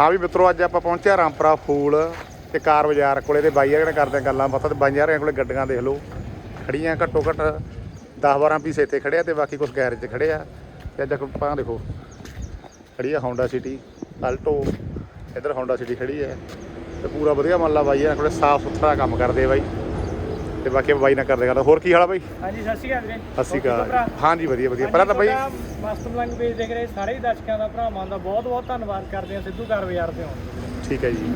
ਹਾਂ ਵੀ ਮਿੱਤਰੋ, ਅੱਜ ਆਪਾਂ ਪਹੁੰਚਿਆ ਰਾਮਪੁਰਾ ਫੂਲ ਤੇ ਕਾਰ ਬਾਜ਼ਾਰ ਕੋਲੇ ਤੇ ਬਾਈਆਂ ਨਾਲ ਕਰਦੇ ਆ ਗੱਲਾਂ ਬਾਤਾਂ ਤੇ ਬਾਈਆਂ ਰਿਆਂ ਕੋਲੇ ਗੱਡੀਆਂ ਦੇਖ ਲਓ। ਖੜੀਆਂ ਘੱਟੋ ਘੱਟ 10 12 ਪੀਸ ਇੱਥੇ ਖੜੇ ਆ ਤੇ ਬਾਕੀ ਕੁਝ ਗੈਰੇਜ 'ਚ ਖੜੇ ਆ। ਤੇ ਅੱਜ ਆਪਾਂ ਦੇਖੋ ਖੜੀ ਆ Honda City, Alto ਇੱਧਰ Honda City ਖੜੀ ਹੈ ਤੇ ਪੂਰਾ ਵਧੀਆ ਮੰਨ ਬਾਈਆਂ ਇਹਨਾਂ ਕੋਲੇ ਸਾਫ਼ ਸੁਥਰਾ ਕੰਮ ਕਰਦੇ ਬਾਈ। ਤੇ ਬਾਕੀ ਬਾਈ ਨਾਲ ਕਰਦੇ ਗੱਲ। ਹੋਰ ਕੀ ਹਾਲ ਆ ਬਾਈ? ਹਾਂਜੀ ਸਤਿ ਸ਼੍ਰੀ ਅਕਾਲ ਵੀਰੇ। ਸਤਿ ਸ਼੍ਰੀ ਅਕਾਲ। ਹਾਂਜੀ ਵਧੀਆ ਵਧੀਆ। ਪਹਿਲਾਂ ਤਾਂ ਬਾਈ? ਮਸਤ ਮਲੰਗ ਪੇਜ ਦੇਖ ਰਹੇ ਸਾਰੇ ਹੀ ਦਰਸ਼ਕਾਂ ਦਾ ਭਰਾਵਾਂ ਦਾ ਬਹੁਤ ਬਹੁਤ ਧੰਨਵਾਦ ਕਰਦੇ ਹਾਂ ਸਿੱਧੂ ਕਾਰ ਬਾਜ਼ਾਰ ਤੇ। ਆਉਣ ਠੀਕ ਹੈ ਜੀ।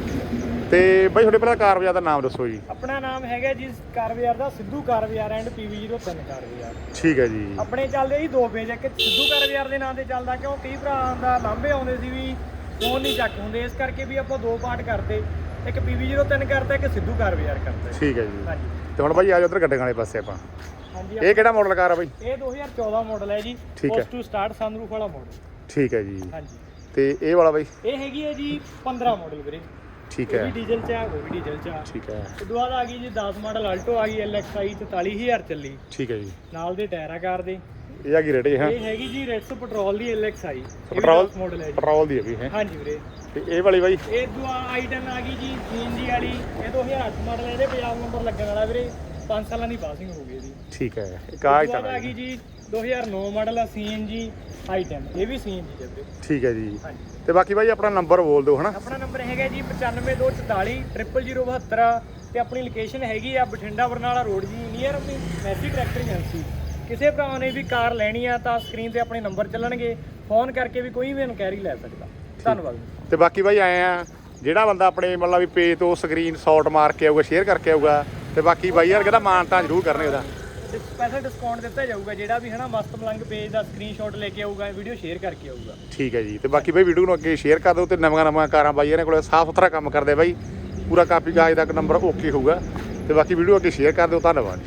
ਤੇ ਬਾਈ ਤੁਹਾਡੇ ਪਹਿਲਾਂ ਕਾਰ ਬਾਜ਼ਾਰ ਦਾ ਨਾਮ ਦੱਸੋ ਜੀ। ਆਪਣਾ ਨਾਮ ਹੈਗਾ ਜੀ ਕਾਰ ਬਾਜ਼ਾਰ ਦਾ ਸਿੱਧੂ ਕਾਰ ਬਾਜ਼ਾਰ ਐਂਡ PV03 ਕਾਰ ਬਾਜ਼ਾਰ ਠੀਕ ਹੈ ਜੀ। ਆਪਣੇ ਚੱਲਦੇ ਜੀ ਦੋ ਪੇਜ ਇੱਕ ਸਿੱਧੂ ਕਾਰ ਬਾਜ਼ਾਰ ਦੇ ਨਾਂ ਤੇ ਚੱਲਦਾ ਕਿਉਂ ਕਈ ਭਰਾਵਾਂ ਦਾ ਲਾਂਭੇ ਆਉਂਦੇ ਸੀ ਵੀ ਫੋਨ ਨਹੀਂ ਚੱਕ ਹੁੰਦੇ ਇਸ ਕਰਕੇ ਵੀ ਆਪਾਂ ਦੋ ਪਾਰਟ ਕਰਤੇ ਇੱਕ PV03 ਕਰਤਾ ਇੱਕ ਸਿੱਧੂ ਕਾਰ ਬਾਜ਼ਾਰ ਕਰਤਾ ਠੀਕ ਹੈ ਜੀ। ਹਾਂਜੀ। ਤੇ ਹੁਣ ਬਾਈ ਆ ਜਾ ਉਧਰ ਗੱਡੀਆਂ ਵਾਲੇ ਪਾਸੇ ਆਪਾਂ। ਹਾਂਜੀ ਇਹ ਕਿਹੜਾ ਮਾਡਲ ਕਾਰ ਆ ਬਾਈ? ਇਹ 2014 ਮਾਡਲ ਹੈ ਜੀ। ਠੀਕ ਹੈ। ਟੂ ਸਟਾਰਟ ਸਨਰੂਫ ਵਾਲਾ ਮਾਡਲ ਠੀਕ ਹੈ ਜੀ। ਹਾਂਜੀ। ਤੇ ਇਹ ਵਾਲਾ ਬਾਈ? ਇਹ ਹੈਗੀ ਹੈ ਜੀ 15 ਮਾਡਲ ਵੀਰੇ। ਠੀਕ ਹੈ। ਵੀ ਡੀਜ਼ਲ ਚ ਆ ਉਹ ਵੀ ਡੀਜ਼ਲ ਚ ਆ। ਠੀਕ ਹੈ। ਉਦੋਂ ਬਾਅਦ ਆ ਗਈ ਜੀ 10 ਮਾਡਲ ਆਲਟੋ ਆ ਗਈ LXI 44000 ਚੱਲੀ ਠੀਕ ਹੈ ਜੀ। ਨਾਲ ਦੇ ਟਾਇਰ ਆ ਕਾਰ ਦੇ। ਇਹ ਆ ਕੀ ਰੇਟ ਹੈ ਇਹ ਹੈਗੀ ਜੀ ਰੈਡਸ ਪੈਟਰੋਲ ਦੀ LXI ਇਹ ਪੈਟਰੋਲ? ਮਾਡਲ ਹੈ ਜੀ। ਪੈਟਰੋਲ ਦੀ ਹੈ ਵੀ ਹੈ? ਹਾਂਜੀ ਵੀਰੇ। ਤੇ ਇਹ ਵਾਲੀ ਬਾਈ? ਇਹ ਦੁਆ i10 ਆ ਗਈ ਜੀ CNG ਵਾਲੀ। ਇਹ 2008 ਮਾਡਲ ਹੈ ਇਹਦੇ ਪੰਜਾਬ ਨੰਬਰ ਲੱਗਣ ਵਾਲਾ ਵੀਰੇ। 5 ਸਾਲਾਂ ਦੀ ਪਾਸਿੰਗ ਹੋ ਗਈ ਇਹਦੀ। ਠੀਕ ਹੈ ਇੱਕ ਆ ਤਾਂ ਆ ਗਈ ਜੀ 2009 ਮਾਡਲ ਆ CNG i10 ਇਹ ਵੀ CNG ਹੈ ਵੀਰੇ। ਠੀਕ ਹੈ ਜੀ। ਹਾਂਜੀ। ਤੇ ਬਾਕੀ ਬਾਈ ਆਪਣਾ ਨੰਬਰ ਬੋਲ ਦਿਓ ਹਨਾ? ਆਪਣਾ ਨੰਬਰ ਹੈਗਾ ਜੀ 9524 00072 ਤੇ ਆਪਣੀ ਲੋਕੇਸ਼ਨ ਹੈਗੀ ਆ ਬਠਿੰਡਾ ਬਰਨਾਲਾ ਰੋਡ ਜੀ ਨੀਅਰ ਆਪਣੀ ਮੈਸੀ ਟਰੈਕਟਰ ਏਜੰਸੀ ਕਿਸੇ ਭਰਾ ਨੇ ਵੀ ਕਾਰ ਲੈਣੀ ਆ ਤਾਂ ਸਕਰੀਨ ਤੇ ਆਪਣੇ ਨੰਬਰ ਚੱਲਣਗੇ। ਫੋਨ ਕਰਕੇ ਵੀ ਕੋਈ ਵੀ ਇਨਕੁਆਇਰੀ ਲੈ ਸਕਦਾ। ਧੰਨਵਾਦ। ਤੇ ਬਾਕੀ ਬਾਈ ਆਏ ਆ ਜਿਹੜਾ ਬੰਦਾ ਆਪਣੇ ਮਤਲਬ ਵੀ ਪੇਜ ਤੋਂ ਸਕਰੀਨ ਸ਼ਾਟ ਮਾਰ ਕੇ ਆਊਗਾ ਸ਼ੇਅਰ ਕਰਕੇ ਆਊਗਾ ਤੇ ਬਾਕੀ ਬਾਈ ਯਾਰ ਕਹਿੰਦਾ ਮਾਨਤਾ ਜ਼ਰੂਰ ਕਰਨੇ ਉਹਦਾ। ਸਪੈਸ਼ਲ ਡਿਸਕਾਊਂਟ ਦਿੱਤਾ ਜਾਊਗਾ ਜਿਹੜਾ ਵੀ ਹਨਾ ਮਸਤ ਮਲੰਗ ਪੇਜ ਦਾ ਸਕਰੀਨਸ਼ਾਟ ਲੈ ਕੇ ਆਊਗਾ ਵੀਡੀਓ ਸ਼ੇਅਰ ਕਰਕੇ ਆਊਗਾ। ਠੀਕ ਹੈ ਜੀ ਤੇ ਬਾਕੀ ਬਾਈ ਵੀਡੀਓ ਨੂੰ ਅੱਗੇ ਸ਼ੇਅਰ ਕਰ ਦਿਓ ਤੇ ਨਵੀਆਂ ਨਵੀਆਂ ਕਾਰਾਂ ਬਾਈ ਇਹਨਾਂ ਕੋਲੇ ਸਾਫ਼ ਸੁਥਰਾ ਕੰਮ ਕਰਦੇ ਬਾਈ। ਪੂਰਾ ਕਾਪੀ ਕਾਜ ਤੱਕ ਨੰਬਰ ਓਕੇ ਹੋਊਗਾ ਤੇ ਬਾਕੀ ਵੀਡੀਓ ਅੱਗੇ ਸ਼ੇਅਰ ਕਰ ਦਿਓ ਧੰਨਵਾਦ